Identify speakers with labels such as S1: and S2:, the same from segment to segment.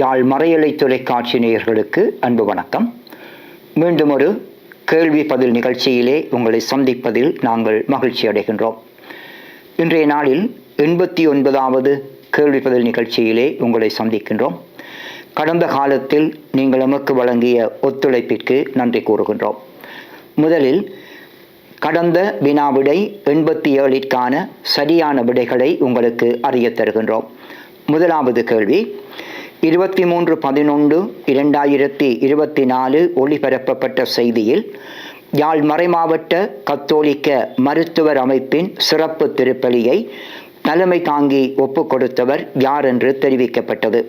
S1: யாழ் மறையலை தொலைக்காட்சி நேயர்களுக்கு அன்பு வணக்கம். மீண்டும் ஒரு கேள்வி பதில் நிகழ்ச்சியிலே உங்களை சந்திப்பதில் நாங்கள் மகிழ்ச்சி அடைகின்றோம். இன்றைய நாளில் எண்பத்தி ஒன்பதாவது கேள்வி பதில் நிகழ்ச்சியிலே உங்களை சந்திக்கின்றோம். கடந்த காலத்தில் நீங்கள் நமக்கு வழங்கிய ஒத்துழைப்பிற்கு நன்றி கூறுகின்றோம். முதலில் கடந்த வினாவிடை எண்பத்தி ஏழிற்கான சரியான விடைகளை உங்களுக்கு அறியத் தருகின்றோம். முதலாவது கேள்வி இருபத்தி மூன்று பதினொன்று இரண்டாயிரத்தி இருபத்தி நாலு ஒளிபரப்பப்பட்ட செய்தியில் யாழ் மறைமாவட்ட கத்தோலிக்க மருத்துவர் அமைப்பின் சிறப்பு திருப்பலியை தலைமை தாங்கி ஒப்புக் கொடுத்தவர் யார் என்று தெரிவிக்கப்பட்டது.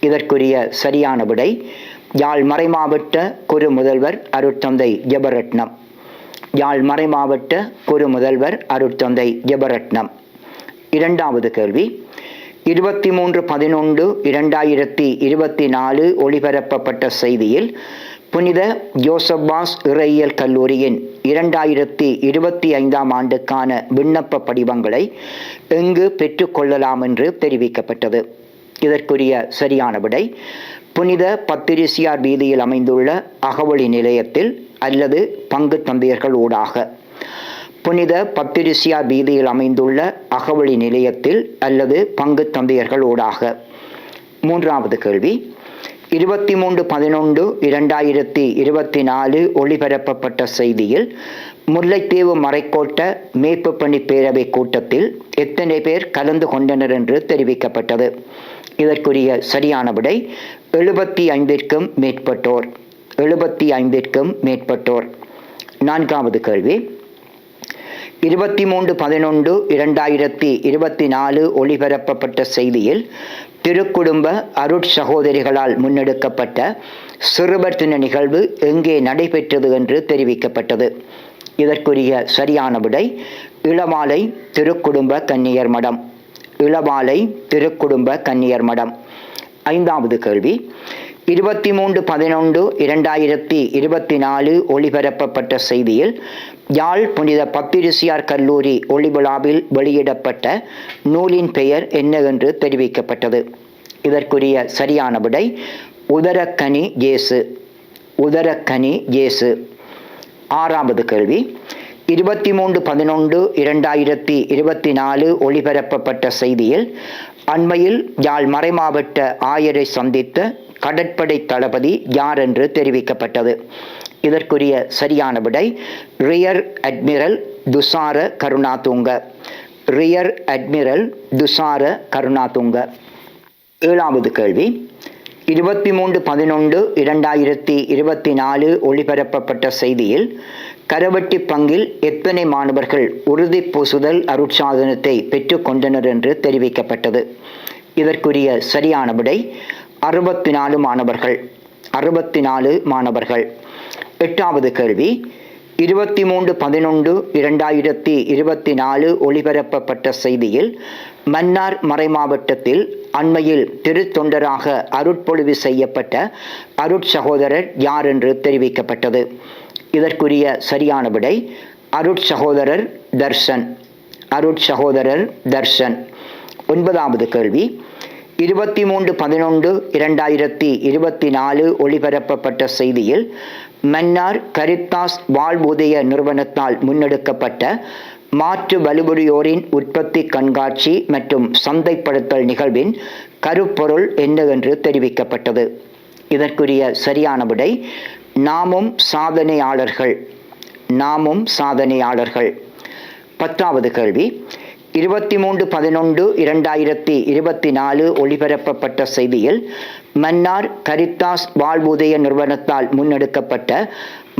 S1: இதற்குரிய சரியான விடை யாழ் மறைமாவட்ட குரு முதல்வர் அருட்தந்தை ஜெபரட்னம். யாழ் மறைமாவட்ட குரு முதல்வர் அருட்தந்தை ஜெபரட்னம். இரண்டாவது கேள்வி இருபத்தி மூன்று பதினொன்று இரண்டாயிரத்தி இருபத்தி நாலு ஒளிபரப்பப்பட்ட செய்தியில் புனித ஜோசப்பாஸ் இறையியல் கல்லூரியின் இரண்டாயிரத்தி இருபத்தி ஐந்தாம் ஆண்டுக்கான விண்ணப்ப படிவங்களை எங்கு பெற்றுக்கொள்ளலாம் என்று தெரிவிக்கப்பட்டது. இதற்குரிய சரியான விடை புனித பத்திரிசியார் வீதியில் அமைந்துள்ள அகவழி நிலையத்தில் அல்லது பங்கு தந்தையர்கள் ஊடாக புனித பப்பிரிசியா வீதியில் அமைந்துள்ள அகவழி நிலையத்தில் அல்லது பங்கு தந்தையர்களோடாக. மூன்றாவது கேள்வி. இருபத்தி மூன்று பதினொன்று இரண்டாயிரத்தி இருபத்தி நாலு ஒளிபரப்பப்பட்ட செய்தியில் முல்லைத்தீவு மறைக்கோட்ட மேய்ப்பு பணி பேரவை கூட்டத்தில் எத்தனை பேர் கலந்து கொண்டனர் என்று தெரிவிக்கப்பட்டது. இதற்குரிய சரியான விடை எழுபத்தி ஐந்திற்கும் மேற்பட்டோர். எழுபத்தி ஐந்திற்கும் மேற்பட்டோர். நான்காவது கேள்வி. இருபத்தி மூன்று பதினொன்று இரண்டாயிரத்தி இருபத்தி நாலு ஒளிபரப்பப்பட்ட செய்தியில் திருக்குடும்ப அருட் சகோதரிகளால் முன்னெடுக்கப்பட்ட சிறுவர் தின நிகழ்வு எங்கே நடைபெற்றது என்று தெரிவிக்கப்பட்டது. இதற்குரிய சரியான விடை இளமாலை திருக்குடும்ப கன்னியர் மடம். இளமாலை திருக்குடும்ப கன்னியர் மடம். ஐந்தாவது கேள்வி இருபத்தி மூன்று பதினொன்று இரண்டாயிரத்தி இருபத்தி நாலு ஒளிபரப்பப்பட்ட செய்தியில் யாழ் புனித பப்பிரிசியார் கல்லூரி ஒளிவிழாவில் வெளியிடப்பட்ட நூலின் பெயர் என்ன என்று தெரிவிக்கப்பட்டது. இதற்குரிய சரியான விடை உதரக்கனி ஜேசு உதரக்கனி ஜேசு ஆறாவது கேள்வி. இருபத்தி மூன்று பதினொன்று இரண்டாயிரத்தி இருபத்தி நாலு ஒளிபரப்பப்பட்ட செய்தியில் அண்மையில் யாழ் மறைமாவட்ட ஆயரை சந்தித்த கடற்படை தளபதி யார் என்று தெரிவிக்கப்பட்டது. இதற்குரிய சரியான விடை rear admiral Tushara Karunatunga. Rear admiral Tushara Karunatunga. ஏழாவது கேள்வி. இருபத்தி மூன்று பதினொன்று இரண்டாயிரத்தி இருபத்தி நாலு ஒளிபரப்பப்பட்ட செய்தியில் கரவட்டி பங்கில் எத்தனை மாணவர்கள் உறுதி பூசுதல் அருட்சாதனத்தை பெற்றுக்கொண்டனர் என்று தெரிவிக்கப்பட்டது. இதற்குரிய சரியான விடை அறுபத்தி நாலு மாணவர்கள். அறுபத்தி நாலு மாணவர்கள். எட்டாவது கேள்வி இருபத்தி மூன்று பதினொன்று இரண்டாயிரத்தி இருபத்தி நாலு ஒளிபரப்பப்பட்ட செய்தியில் மன்னார் மறைமாவட்டத்தில் அண்மையில் திருத்தொண்டராக அருட்பொழிவு செய்யப்பட்ட அருட்சகோதரர் யார் என்று தெரிவிக்கப்பட்டது. இதற்குரிய சரியான விடை அருட்சகோதரர் தர்ஷன். அருட்சகோதரர் தர்ஷன். ஒன்பதாவது கேள்வி இருபத்தி மூன்று பதினொன்று இரண்டாயிரத்தி இருபத்தி நாலு ஒளிபரப்பப்பட்ட செய்தியில் மன்னார் கரித்தாஸ் வாழ்வுதய நிறுவனத்தால் முன்னெடுக்கப்பட்ட மாற்று வலுபுரியோரின் உற்பத்தி கண்காட்சி மற்றும் சந்தைப்படுத்தல் நிகழ்வின் கருப்பொருள் என்னவென்று தெரிவிக்கப்பட்டது. இதற்குரிய சரியான விடை நாமும் சாதனையாளர்கள் நாமும் சாதனையாளர்கள். பத்தாவது கேள்வி இருபத்தி மூன்று பதினொன்று இரண்டாயிரத்தி இருபத்தி நாலு ஒளிபரப்பப்பட்ட செய்தியில் மன்னார் கரித்தாஸ் வாழ்வுதய நிறுவனத்தால் முன்னெடுக்கப்பட்ட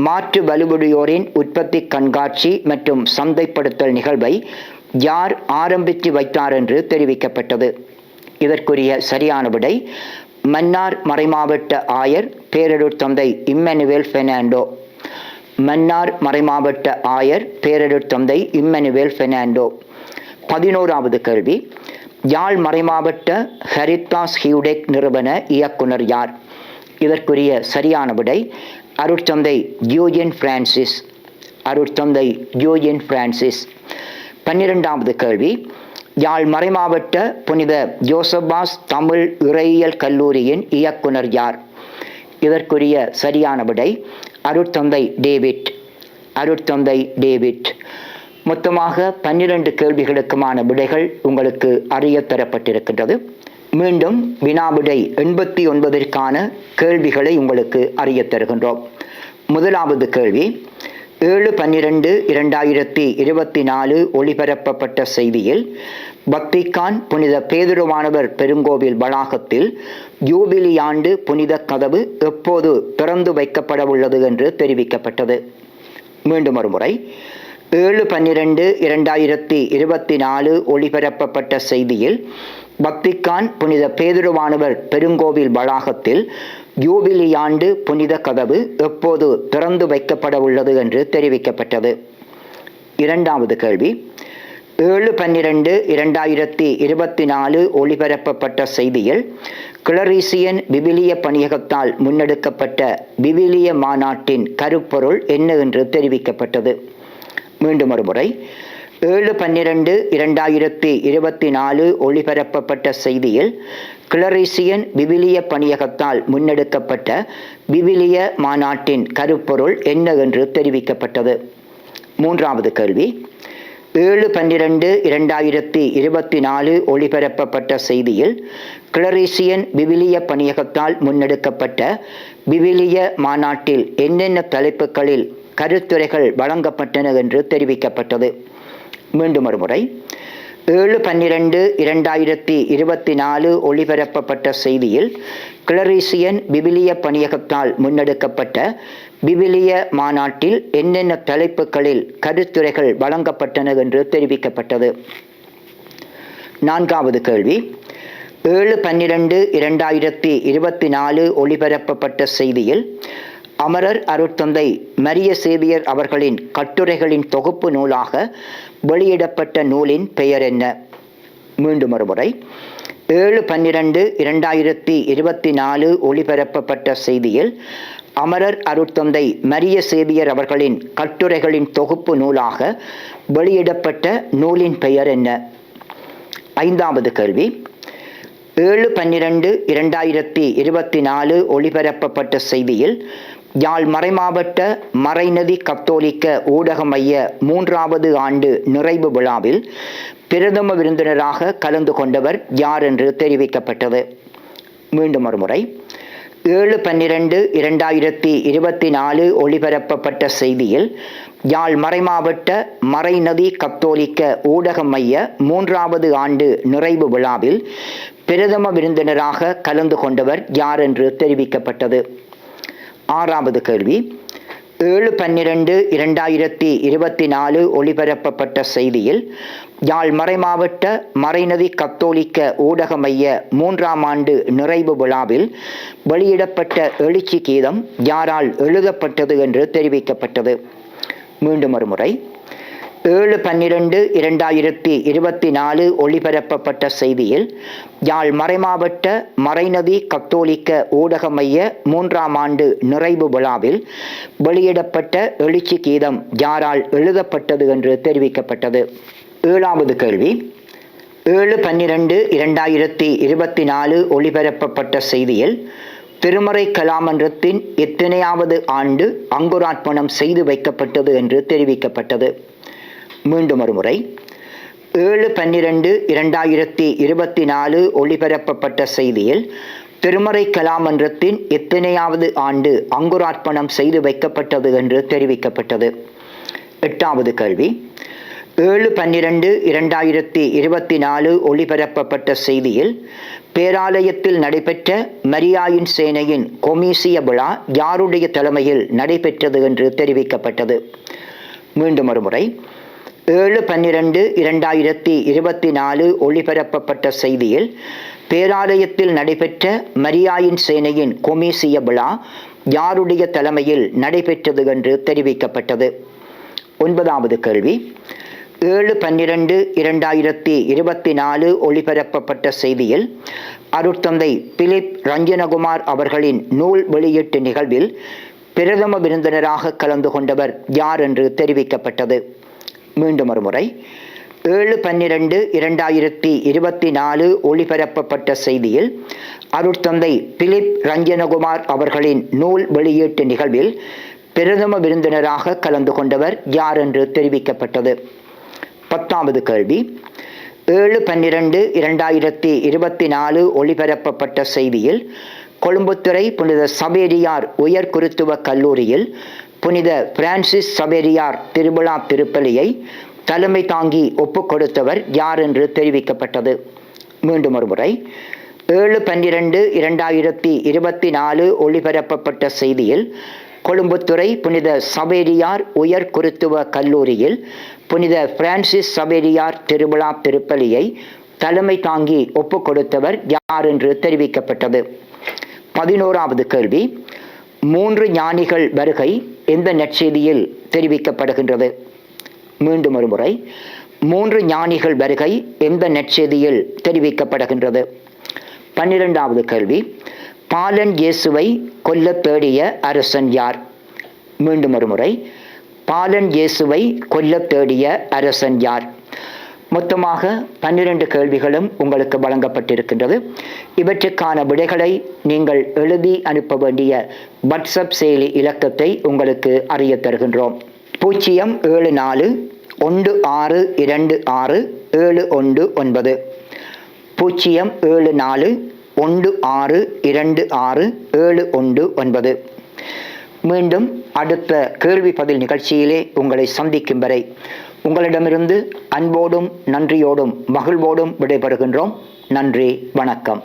S1: மாற்று வலுவுடையோரின் உற்பத்தி கண்காட்சி மற்றும் சந்தைப்படுத்தல் நிகழ்வை யார் ஆரம்பித்து வைத்தார் என்று தெரிவிக்கப்பட்டது. இதற்குரிய சரியான விடை மன்னார் மறைமாவட்ட ஆயர் பேரடூர் தந்தை இம்மனுவேல் பெர்னாண்டோ. மன்னார் மறைமாவட்ட ஆயர் பேரடூர் தந்தை இம்மனுவேல் பெர்னாண்டோ. பதினோராவது கேள்வி யாழ் மறைமாவட்ட ஹரித்தாஸ் ஹியூடெக் நிறுவன இயக்குனர் யார்? இதற்குரிய சரியான விடை அருட்சந்தை ஜூஜின் பிரான்சிஸ். அருட்சந்தை ஜூஜின் பிரான்சிஸ். பன்னிரெண்டாவது கேள்வி யாழ் மறைமாவட்ட புனித ஜோசபாஸ் தமிழ் இறையியல் கல்லூரியின் இயக்குனர் யார்? இதற்குரிய சரியான விடை அருட்தந்தை டேவிட். அருட்தந்தை டேவிட். மொத்தமாக பன்னிரண்டு கேள்விகளுக்குமான விடைகள் உங்களுக்கு அறிய தரப்பட்டிருக்கின்றது. மீண்டும் வினாவிடை எண்பத்தி ஒன்பதற்கான கேள்விகளை உங்களுக்கு அறிய தருகின்றோம். முதலாவது கேள்வி ஏழு பன்னிரண்டு இரண்டாயிரத்தி இருபத்தி நாலு ஒளிபரப்பப்பட்ட செய்தியில் பக்திகான் புனித பேதுருவானவர் பெருங்கோவில் வளாகத்தில் ஜூபிலி ஆண்டு புனித கதவு எப்போது திறந்து வைக்கப்பட உள்ளது என்று தெரிவிக்கப்பட்டது. மீண்டும் ஒரு முறை ஏழு பன்னிரண்டு இரண்டாயிரத்தி இருபத்தி நாலு ஒளிபரப்பப்பட்ட செய்தியில் பக்திகான் புனித பேதுருவானவர் பெருங்கோவில் வளாகத்தில் ஜூபிலி ஆண்டு புனித கதவு எப்போது திறந்து வைக்கப்பட உள்ளது என்று தெரிவிக்கப்பட்டது. இரண்டாவது கேள்வி ஏழு பன்னிரண்டு இரண்டாயிரத்தி இருபத்தி நாலு ஒளிபரப்பப்பட்ட செய்தியில் கிளரீசியன் விவிலிய பணியகத்தால் முன்னெடுக்கப்பட்ட விவிலிய மாநாட்டின் கருப்பொருள் என்ன என்று தெரிவிக்கப்பட்டது. மீண்டும் ஒரு முறை ஏழு பன்னிரண்டு இரண்டாயிரத்தி இருபத்தி நாலு ஒளிபரப்பப்பட்ட செய்தியில் கிளரீசியன் விவிலிய பணியகத்தால் முன்னெடுக்கப்பட்ட விவிலிய மாநாட்டின் கருப்பொருள் என்ன என்று தெரிவிக்கப்பட்டது? மூன்றாவது கேள்வி. ஏழு பன்னிரண்டு இரண்டாயிரத்தி இருபத்தி நாலு ஒளிபரப்பப்பட்ட செய்தியில் கிளரீசியன் விவிலிய பணியகத்தால் முன்னெடுக்கப்பட்ட விவிலிய மாநாட்டில் என்னென்ன தலைப்புகளில் கருத்துரைகள் வழங்கப்பட்டன என்று தெரிவிக்கப்பட்டது. மீண்டும் ஒருமுறை ஏழு பன்னிரண்டு இரண்டாயிரத்தி இருபத்தி நாலு ஒளிபரப்பப்பட்ட செய்தியில் கிளரீசியன் பிபிலிய பணியகத்தால் முன்னெடுக்கப்பட்ட பிபிலிய மாநாட்டில் என்னென்ன தலைப்புகளில் கருத்துரைகள் வழங்கப்பட்டன என்று தெரிவிக்கப்பட்டது. நான்காவது கேள்வி. ஏழு பன்னிரண்டு இரண்டாயிரத்தி இருபத்தி நாலு ஒளிபரப்பப்பட்ட செய்தியில் அமரர் அருட்தந்தை மரிய சேவியர் அவர்களின் கட்டுரைகளின் தொகுப்பு நூலாக வெளியிடப்பட்ட நூலின் பெயர் என்ன? மீண்டும் ஒருமுறை ஏழு பன்னிரண்டு இரண்டாயிரத்தி இருபத்தி நாலு ஒளிபரப்பப்பட்ட செய்தியில் அமரர் அருட்தந்தை மரிய சேவியர் அவர்களின் கட்டுரைகளின் தொகுப்பு நூலாக வெளியிடப்பட்ட நூலின் பெயர் என்ன? ஐந்தாவது கேள்வி. ஏழு பன்னிரண்டு இரண்டாயிரத்தி இருபத்தி நாலு ஒளிபரப்பப்பட்ட செய்தியில் யாழ் மறைமாவட்ட மறைநதி கத்தோலிக்க ஊடக மைய மூன்றாவது ஆண்டு நிறைவு விழாவில் பிரதம விருந்தினராக கலந்து கொண்டவர் யார் என்று தெரிவிக்கப்பட்டது. மீண்டும் ஒருமுறை ஏழு பன்னிரண்டு இரண்டாயிரத்தி இருபத்தி நாலு ஒளிபரப்பப்பட்ட செய்தியில் யாழ் மறைமாவட்ட மறைநதி கத்தோலிக்க ஊடக மைய மூன்றாவது ஆண்டு நிறைவு விழாவில் பிரதம விருந்தினராக கலந்து கொண்டவர் யார் என்று தெரிவிக்கப்பட்டது. ஆறாவது கேள்வி. ஏழு பன்னிரண்டு இரண்டாயிரத்தி இருபத்தி நாலு ஒளிபரப்பப்பட்ட செய்தியில் யாழ் மறைமாவட்ட மறைநதி கத்தோலிக்க ஊடக மைய மூன்றாம் ஆண்டு நிறைவு விழாவில் வெளியிடப்பட்ட எழுச்சி கீதம் யாரால் எழுதப்பட்டது என்று தெரிவிக்கப்பட்டது. மீண்டும் ஒரு முறை ஏழு பன்னிரண்டு இரண்டாயிரத்தி இருபத்தி நாலு ஒளிபரப்பப்பட்ட செய்தியில் யாழ் மறைமாவட்ட மறைநதி கத்தோலிக்க ஊடக மைய மூன்றாம் ஆண்டு நிறைவு விழாவில் வெளியிடப்பட்ட எழுச்சி கீதம் யாரால் எழுதப்பட்டது என்று தெரிவிக்கப்பட்டது. ஏழாவது கேள்வி. ஏழு பன்னிரண்டு இரண்டாயிரத்தி இருபத்தி நாலு ஒளிபரப்பப்பட்ட செய்தியில் திருமறை கலாமன்றத்தின் எத்தனையாவது ஆண்டு அங்குரார்ப்பணம் செய்து வைக்கப்பட்டது என்று தெரிவிக்கப்பட்டது. மீண்டும் ஒரு முறை ஏழு பன்னிரண்டு இரண்டாயிரத்தி இருபத்தி நாலு ஒளிபரப்பப்பட்ட செய்தியில் திருமறை கலாமன்றத்தின் எத்தனையாவது ஆண்டு அங்குரார்ப்பணம் செய்து வைக்கப்பட்டது என்று தெரிவிக்கப்பட்டது. எட்டாவது கேள்வி. ஏழு பன்னிரண்டு இரண்டாயிரத்தி இருபத்தி நாலு ஒளிபரப்பப்பட்ட செய்தியில் பேராலயத்தில் நடைபெற்ற மரியாயின் சேனையின் கொமீசிய விழா யாருடைய தலைமையில் நடைபெற்றது என்று தெரிவிக்கப்பட்டது. மீண்டும் ஒருமுறை. ஏழு பன்னிரண்டு இரண்டாயிரத்தி இருபத்தி நாலு ஒளிபரப்பப்பட்ட செய்தியில் பேராலயத்தில் நடைபெற்ற மரியாயின் சேனையின் கொமீசிய விழா யாருடைய தலைமையில் நடைபெற்றது என்று தெரிவிக்கப்பட்டது. ஒன்பதாவது கேள்வி. ஏழு பன்னிரண்டு இரண்டாயிரத்தி இருபத்தி நாலு ஒளிபரப்பப்பட்ட செய்தியில் அருட்தந்தை பிலிப் ரஞ்சனகுமார் அவர்களின் நூல் வெளியீட்டு நிகழ்வில் பிரதம விருந்தினராக கலந்து கொண்டவர் யார் என்று தெரிவிக்கப்பட்டது. மீண்டும் ஒரு முறை ஏழு பன்னிரண்டு இரண்டாயிரத்தி இருபத்தி நாலு ஒளிபரப்பப்பட்ட செய்தியில் அருட்தந்தை பிலிப் ரஞ்சனகுமார் அவர்களின் நூல் வெளியீட்டு நிகழ்வில் பிரதம விருந்தினராக கலந்து கொண்டவர் யார் என்று தெரிவிக்கப்பட்டது? பத்தாவது கேள்வி. ஏழு பன்னிரண்டு இரண்டாயிரத்தி இருபத்தி நாலு ஒளிபரப்பப்பட்ட செய்தியில் கொழும்புத்துறை புனித சவேரியார் உயர் குருத்துவ கல்லூரியில் புனித பிரான்சிஸ் சபேரியார் திருவிழா திருப்பலியை தலைமை தாங்கி ஒப்புக் கொடுத்தவர் யார் என்று தெரிவிக்கப்பட்டது? மீண்டும் ஒருமுறை ஏழு பன்னிரண்டு இரண்டாயிரத்தி இருபத்தி நாலு ஒளிபரப்பப்பட்ட செய்தியில் கொழும்புத்துறை புனித சபேரியார் உயர் குருத்துவ கல்லூரியில் புனித பிரான்சிஸ் சபேரியார் திருவிழா திருப்பலியை தலைமை தாங்கி ஒப்புக் கொடுத்தவர் யார் என்று தெரிவிக்கப்பட்டது? பதினோராவது கேள்வி. மூன்று ஞானிகள் வருகை எந்த நற்செய்தியில் தெரிவிக்கப்படுகின்றது. மீண்டும் ஒருமுறை மூன்று ஞானிகள் வருகை எந்த நற்செய்தியில் தெரிவிக்கப்படுகின்றது. பன்னிரெண்டாவது கேள்வி பாலன் இயேசுவை கொல்ல தேடிய அரசன் யார்? மீண்டும் ஒருமுறை பாலன் இயேசுவை கொல்ல தேடிய அரசன் யார்? மொத்தமாக பன்னிரண்டு கேள்விகளும் உங்களுக்கு வழங்கப்பட்டிருக்கின்றது. இவற்றுக்கான விடைகளை நீங்கள் எழுதி அனுப்ப வேண்டிய வாட்ஸ்அப் செயலி இலக்கத்தை உங்களுக்கு அறிய தருகின்றோம். பூஜ்ஜியம் ஏழு நாலு ஒன்று ஆறு இரண்டு ஆறு ஏழு ஒன்று ஒன்பது. பூஜ்ஜியம் ஏழு நாலு ஒன்று ஆறு இரண்டு ஆறு ஏழு ஒன்று ஒன்பது. மீண்டும் அடுத்த கேள்வி பதில் நிகழ்ச்சியிலே உங்களை சந்திக்கும் வரை உங்களிடமிருந்து அன்போடும் நன்றியோடும் மகிழ்வோடும் விடைபெறுகின்றோம். நன்றி வணக்கம்.